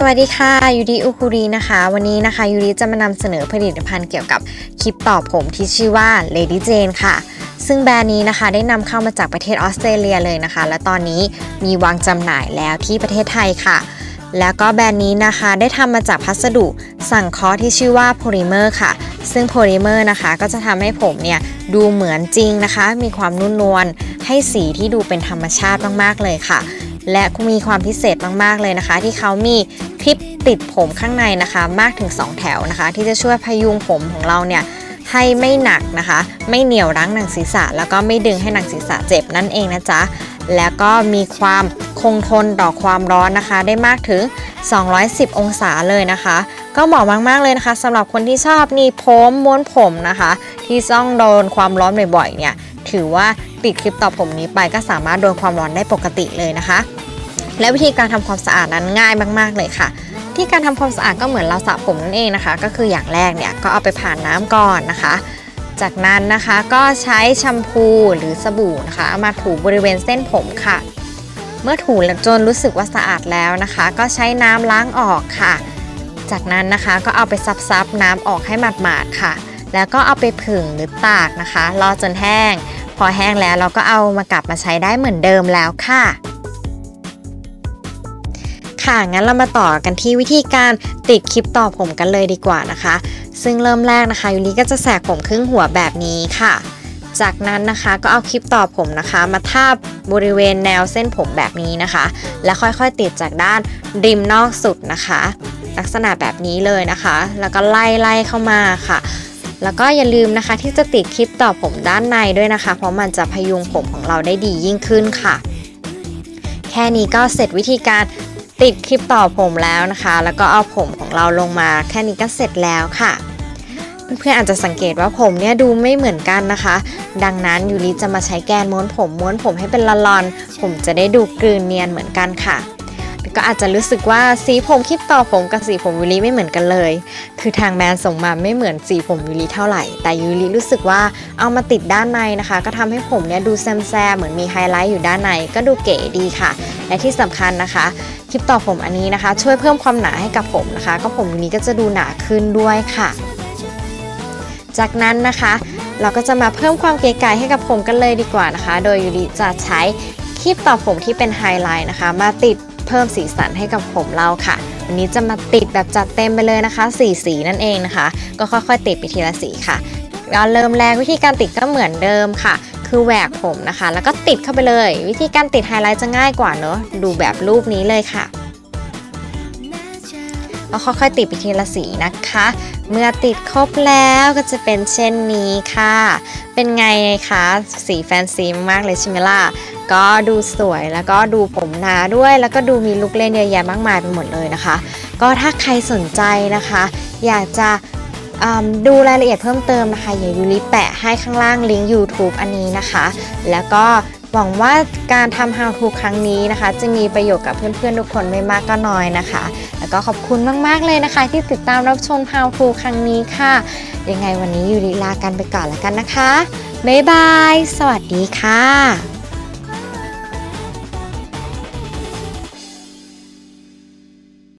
สวัสดีค่ะยูริอุคุรีนะคะ วันนี้นะคะยูริจะมานำเสนอผลิตภัณฑ์เกี่ยวกับคลิปต่อผมที่ชื่อว่า Lady Jane ค่ะ ซึ่งแบรนด์นี้นะคะได้นำเข้ามาจากประเทศออสเตรเลียเลยนะคะ และตอนนี้มีวางจำหน่ายแล้วที่ประเทศไทยค่ะ แล้วก็แบรนด์นี้นะคะได้ทำมาจากพัสดุสังเคราะห์ที่ชื่อว่าโพลิเมอร์ค่ะ ซึ่งโพลิเมอร์นะคะก็จะทำให้ผมเนี่ยดูเหมือนจริงนะคะ มีความนุ่นนวลให้สีที่ดูเป็นธรรมชาติมากๆเลยค่ะ และมีความพิเศษมากๆเลยนะคะ ที่เขามีคลิปติดผมข้างในนะคะ มากถึง 2 แถวนะคะ ที่จะช่วยพยุงผมของเราเนี่ยให้ไม่หนักนะคะ ไม่เหนียวรั้งหนังศีรษะ แล้วก็ไม่ดึงให้หนังศีรษะเจ็บนั่นเองนะจ๊ะแล้วก็มีความคงทนต่อความร้อนนะคะ ได้มากถึง 210 องศาเลยนะคะ ก็เหมาะมากๆเลยนะคะสำหรับคนที่ชอบนี่ผมม้วนผมนะคะ ที่ต้องโดนความร้อนบ่อยๆเนี่ยถือว่า ติดคลิปต่อผมนี้ไปก็สามารถโดนความร้อนได้ปกติเลยนะคะ และวิธีการทำความสะอาดนั้นง่ายมาก ๆ เลยค่ะ ที่การทำความสะอาดก็เหมือนเราสระผมนั่นเองนะคะ ก็คืออย่างแรกเนี่ยก็เอาไปผ่านน้ำก่อนนะคะ จากนั้นนะคะก็ใช้แชมพูหรือสบู่นะคะเอามาถูบริเวณเส้นผมค่ะ เมื่อถูจนรู้สึกว่าสะอาดแล้วนะคะ ก็ใช้น้ำล้างออกค่ะ จากนั้นนะคะก็เอาไปซับๆน้ำออกให้หมาดๆค่ะ แล้วก็เอาไปผึ่งหรือตากนะคะรอจนแห้ง พอแห้งแล้วเราก็เอามากลับมาใช้ได้เหมือนเดิมแล้วค่ะ ค่ะงั้นเรามาต่อกันที่วิธีการติดคลิปต่อผมกันเลยดีกว่านะคะ ซึ่งเริ่มแรกนะคะยูริก็จะแสกผมครึ่งหัวแบบนี้ค่ะ จากนั้นนะคะก็เอาคลิปต่อผมนะคะ มาทาบบริเวณแนวเส้นผมแบบนี้นะคะ แล้วค่อยๆติดจากด้านริมนอกสุดนะคะ ลักษณะแบบนี้เลยนะคะ แล้วก็ไล่ไล่เข้ามาค่ะ แล้วก็อย่าลืมนะคะที่จะติดคลิปต่อผมด้านในด้วยนะคะ เพราะมันจะพยุงผมของเราได้ดียิ่งขึ้นค่ะ แค่นี้ก็เสร็จวิธีการติดคลิปต่อผมแล้วนะคะ แล้วก็เอาผมของเราลงมา แค่นี้ก็เสร็จแล้วค่ะ เพื่อนๆอาจจะสังเกตว่าผมเนี่ยดูไม่เหมือนกันนะคะ ดังนั้นยูริจะมาใช้แกนม้วนผมม้วนผมให้เป็นละลอน ผมจะได้ดูกลืนเนียนเหมือนกันค่ะ ก็อาจจะรู้สึกว่าสีผมคลิปต่อผมกับสีผมยูริไม่เหมือนกันเลย คือทางแบรนด์ส่งมาไม่เหมือนสีผมยูริเท่าไหร่ แต่ยูริรู้สึกว่าเอามาติดด้านในนะคะ ก็ทำให้ผมเนี่ยดูแซมแซมเหมือนมีไฮไลท์อยู่ด้านในก็ดูเก๋ดีค่ะ และที่สำคัญนะคะคลิปต่อผมอันนี้นะคะ ช่วยเพิ่มความหนาให้กับผมนะคะ ก็ผมยูริก็จะดูหนาขึ้นด้วยค่ะ จากนั้นนะคะเราก็จะมาเพิ่มความเก๋ไก๋ให้กับผมกันเลยดีกว่านะคะ โดยยูริจะใช้คลิปต่อผมที่เป็นไฮไลท์นะคะ มาติด เพิ่มสีสันให้กับผมเราค่ะ วันนี้จะมาติดแบบจัดเต็มไปเลยนะคะสีสีนั่นเองนะคะ ก็ค่อยๆ ติดไปทีละสีค่ะเราเริ่มแรกวิธีการติดก็เหมือนเดิมค่ะ คือแหวกผมนะคะ แล้วก็ติดเข้าไปเลย วิธีการติดไฮไลท์จะง่ายกว่าเนอะดูแบบรูปนี้เลยค่ะ ก็ค่อยๆติดไปทีละสีนะคะ เมื่อติดครบแล้วก็จะเป็นเช่นนี้ค่ะ เป็นไงคะสีแฟนซีมากเลยใช่ไหมล่ะก็ดูสวยแล้วก็ดูผมหนาด้วย แล้วก็ดูมีลุคเล่นเยอะแยะมากมายไปหมดเลยนะคะ ก็ถ้าใครสนใจนะคะ อยากจะดูรายละเอียดเพิ่มเติมนะคะอย่ายูริแปะให้ข้างล่างลิงก์ YouTube อันนี้นะคะ แล้วก็หวังว่าการทำ How to ครั้งนี้นะคะ จะมีประโยชน์กับเพื่อนๆทุกคนไม่มากก็น้อยนะคะ แล้วก็ขอบคุณมากๆเลยนะคะ ที่ติดตามรับชม How to ครั้งนี้ค่ะ ยังไงวันนี้ยูริลากันไปก่อนแล้วกันนะคะ บ๊ายบาย สวัสดีค่ะ